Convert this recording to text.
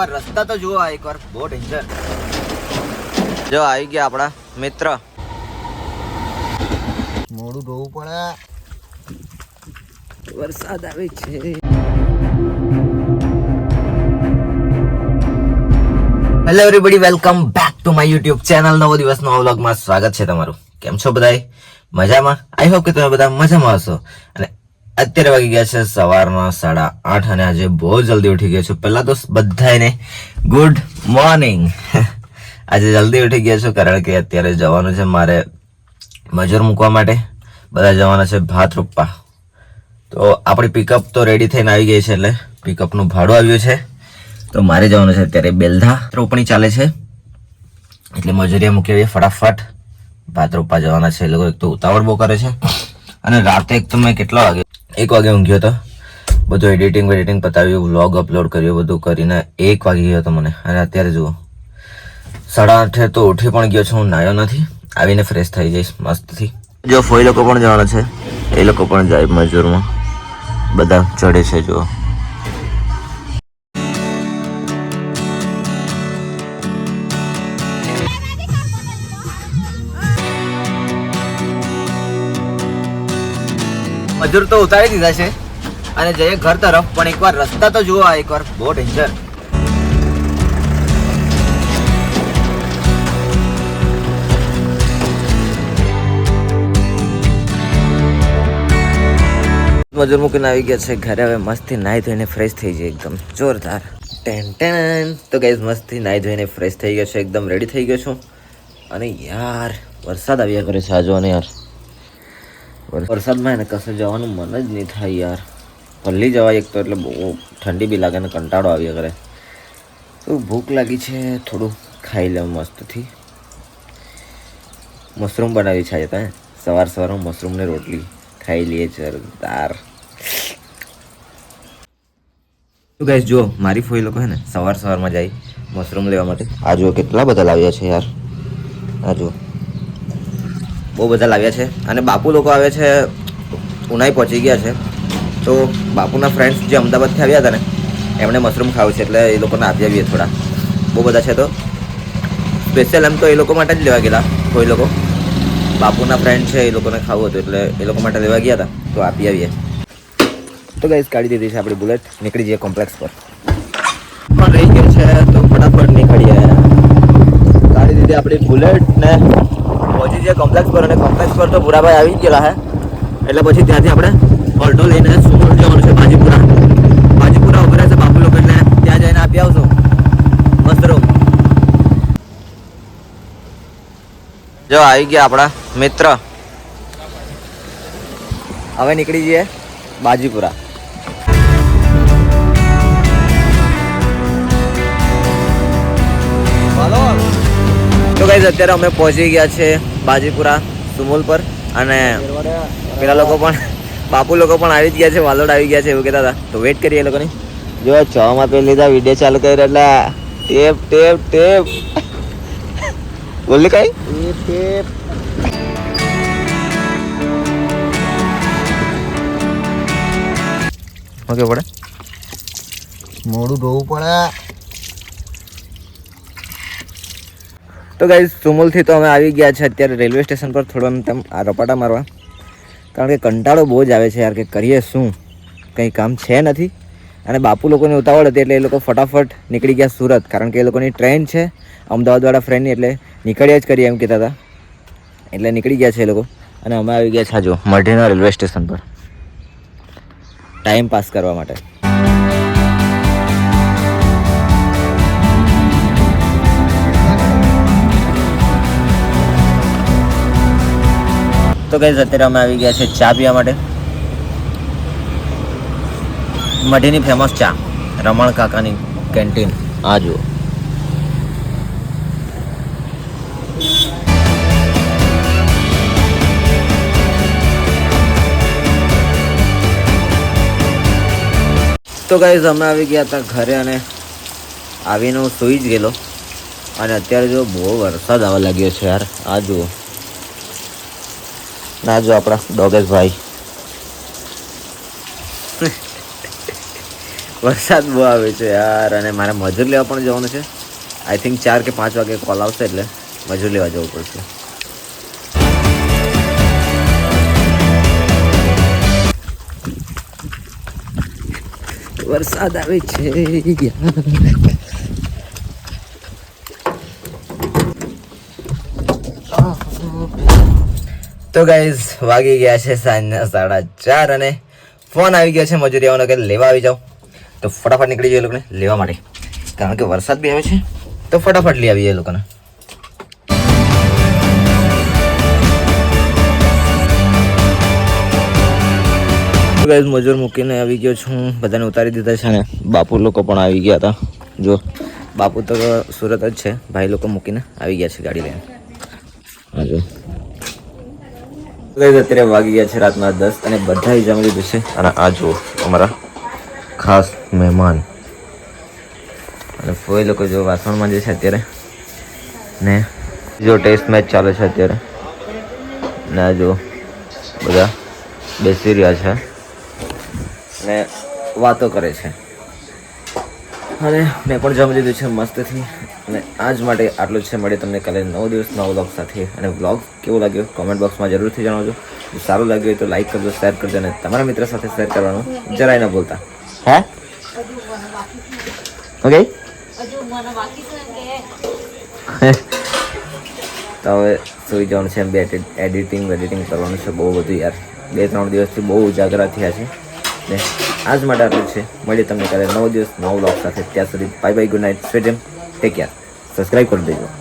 એકવાર રસ્તા તો જુઓ આ એકવાર બહુ ડેન્જર જો આવી ગયા આપણા મિત્ર. મોડું ધોવું પડે. વરસાદ આવે છે. Hello everybody welcome back to my YouTube channel નવો દિવસ નવા વ્લોગમાં સ્વાગત છે તમારું. કેમ છો બધાય? મજામાં? આઈ હોપ કે તમે બધા મજામાં હશો. અને અત્યારે વાગી ગયા છે સવારના સાડા આઠ અને આજે બહુ જલ્દી ઉઠી ગયો છું. પહેલા તો બધાને ગુડ મોર્નિંગ આજે જલ્દી ઉઠી ગયા છું કારણ કે અત્યારે જવાનું છે મારે મજૂર મૂકવા માટે. બધા જવાના છે ભાત રૂપા તો આપણી પિકઅપ તો રેડી થઈને આવી ગઈ છે એટલે પિકઅપનું ભાડું આવ્યું છે. તો મારે જવાનું છે અત્યારે બેલધા રોપણી ચાલે છે. એટલે મજૂરીએ મૂકી આવીએ ફટાફટ. ભાત રૂપા જવાના છે. એ લોકો એક તો ઉતાવળ બહુ કરે છે. અને રાતે એક તો મેં કેટલા વાગે એક વાગે ઊંઘ્યો હતો બધું એડિટિંગ વેડિટિંગ પતાવ્યું વ્લોગ અપલોડ કર્યું, બધું કરીને એક વાગી ગયો હતો મને. અને અત્યારે જુઓ. સાડા આઠે તો ઉઠી પણ ગયો છું, હું નાયો નથી. આવીને ફ્રેશ થઈ જઈશ, મસ્તથી. જો ફોઈ લોકો પણ જવાના છે, એ લોકો પણ જાય મજૂરમાં. બધા ચડે છે જો મજૂર તો ઉતારી દીધા છે. અને જઈએ ઘર તરફ, પણ એકવાર રસ્તા તો જુઓ આ એકવાર, બહુ ડેન્જર મજૂર મૂકીને આવી ગયા છે ઘરે, હવે મસ્તથી નાહી ધોઈને ફ્રેશ થઈ જાય એકદમ. જોરદાર. Ten ten. તો ગાઈઝ મસ્તી નાહી ધોઈને ફ્રેશ થઈ ગયો છે, એકદમ રેડી થઈ ગયો છું. અને યાર, વરસાદ આવ્યા કરે છે આજો અને યાર. વરસાદમાં એને કશે જવાનું મન જ નહીં થાય યાર. પલ્લી જવાય એક તો એટલે બહુ ઠંડી બી લાગે ને કંટાળો આવ્યા કરે. તો ભૂખ લાગી છે, થોડું ખાઈ લઉં મસ્તથી. મશરૂમ બનાવી છે તો સવાર સવારમાં મશરૂમને રોટલી. ખાઈ લઈએ જરદાર. તો ગાઈસ જુઓ, મારી ફોઈ લોકો, હે ને, સવાર સવારમાં જાય મશરૂમ લેવા માટે. આ જુઓ કેટલા બધા લાવ્યા છે યાર. આ જુઓ. બહુ બધા લાવ્યા છે. અને બાપુ લોકો આવે છે, ઉનાઈ પહોંચી ગયા છે. તો બાપુના ફ્રેન્ડ્સ જે અમદાવાદથી આવ્યા હતા ને, એમણે મશરૂમ ખાવું છે એટલે એ લોકોને આપી આવીએ થોડા. બહુ બધા છે તો. સ્પેશિયલ એમ તો એ લોકો માટે જ લેવા ગયેલા. કોઈ લોકો. બાપુના ફ્રેન્ડ છે, એ લોકોને ખાવું હતું એટલે એ લોકો માટે લેવા ગયા હતા. તો આપી આવીએ. તો ગાઈસ કાઢી દીધી છે આપણી બુલેટ નીકળી જઈએ કોમ્પ્લેક્સ પર. પણ રહી ગયો છે, તો ફટાફટ નીકળીએ. કાઢી દીધી આપણી બુલેટ ને. પહોંચી જઈએ કોમ્પ્લેક્સ પર અને કોમ્પ્લેક્સ પર તો ભૂરાભાઈ આવી ગયેલા હે. એટલે પછી ત્યાંથી આપણે ઓલ્ટો લઈને સુમોલ જવાનું છે બાજીપુરા. બાજીપુરા ઉપર છે બાપુ લોકો એટલે ત્યાં જઈને આપી આવશું. મસ્ત રહો જો આવી ગયા આપણા મિત્ર. હવે નીકળી જઈએ બાજીપુરા. તો ગાઈઝ અત્યારે અમે પહોંચી ગયા છે બાજીપુરા સુમુલ પર અને પેલા લોકો પણ, બાપુ લોકો પણ આવી ગયા છે, વાલોડ આવી ગયા છે એવું કહેતા હતા. તો વેટ કરીએ એ લોકોની. જો છ માં પેલી લીધા વીડિયો ચાલુ કર્યો, એટલે ટેપ ટેપ ટેપ. બોલી કઈ. ટેપ ઓકે, પડે. મોડું ધોવું પડે. તો ગાઈઝ સુમુલથી તો અમે આવી ગયા છે અત્યારે રેલવે સ્ટેશન પર થોડો એમ તેમ આ રપાટા મારવા. કારણ કે કંટાળો બહુ જ આવે છે યાર, કે કરીએ શું? કંઈ કામ છે નથી. અને બાપુ લોકોની ઉતાવળ હતી એટલે એ લોકો ફટાફટ નીકળી ગયા સુરત. કારણ કે એ લોકોની ટ્રેન છે, અમદાવાદવાળા ફ્રેન્ડની એટલે નીકળ્યા જ કરીએ એમ કહેતા હતા. એટલે નીકળી ગયા છે એ લોકો. અને અમે આવી ગયા છે જો, મઢીના રેલવે સ્ટેશન પર. ટાઈમ પાસ કરવા માટે. તો કઈ અત્યારે અમે આવી ગયા છે ચા પીવા માટે. મઢીની ફેમસ ચા, રમણ કાકાની કેન્ટીન આ જુઓ. તો ગાઈઝ અમે આવી ગયા હતા ઘરે અને આવીને હું સૂઈ જ ગયેલો. અને અત્યારે જો બહુ વરસાદ આવવા લાગ્યો છે યાર. આ જુઓ. ના, જો આપણા ડોગેશ ભાઈ વરસાદ બહુ આવે છે યાર, અને મારે મજૂર લેવા પણ જવાનું છે. આઈ થિંક ચાર કે પાંચ વાગે કોલ આવશે એટલે મજૂર લેવા જવું પડશે. વરસાદ આવે છે યાર. તો ગાઈઝ વાગી ગયા છે સાંજના સાડા ચાર અને ફોન આવી ગયો છે મજૂરી આવવાનો કે લેવા આવી જાઓ. તો ફટાફટ નીકળી જાય લોકોને લેવા માટે. કારણ કે વરસાદ બી આવે છે, તો ફટાફટ લઈ આવીએ લોકોને. ગાઈઝ મજૂર મૂકીને આવી ગયો છું. બધાને ઉતારી દીધા છે ને બાપુ લોકો પણ આવી ગયા હતા. જો, બાપુ તો સુરત જ છે. ભાઈ લોકો મૂકીને આવી ગયા છે ગાડી લઈને. હા જો. ગાઈઝ અત્યારે વાગી ગયા છે રાતના દસ અને બધા જમી લીધું છે. અને આ જુઓ, અમારા ખાસ મહેમાન. અને ફોઈ લોકો જો વાસણમાં જે છે અત્યારે. ને જો ટેસ્ટ મેચ ચાલે છે અત્યારે. ને આ જો બધા બેસી રહ્યા છે. ને વાતો કરે છે. અને મેં પણ જમી લીધું છે મસ્તથી. અને આજ માટે આટલું છે. મળીએ તમને કાલે નવ દિવસ, નવ વ્લોગ સાથે. અને વ્લોગ કેવો લાગ્યો? કોમેન્ટ બોક્સમાં જરૂરથી જણાવજો. જો સારું લાગ્યું હોય તો લાઈક કરજો શેર કરજો અને તમારા મિત્ર સાથે શેર કરવાનું જરાય ન ભૂલતા. હે? ઓકે તો હવે સુઈ જવાનું છે. બે એડિટિંગ એડિટિંગ કરવાનું છે બહુ બધું યાર. બે ત્રણ દિવસથી બહુ ઉજાગરા થયા છે. ને આજ માટે આટલું છે. મળીએ તમને કાલે નવ દિવસ, નવ વ્લોગ સાથે. ત્યાં સુધી bye bye good night sweet take care subscribe કરી દેજો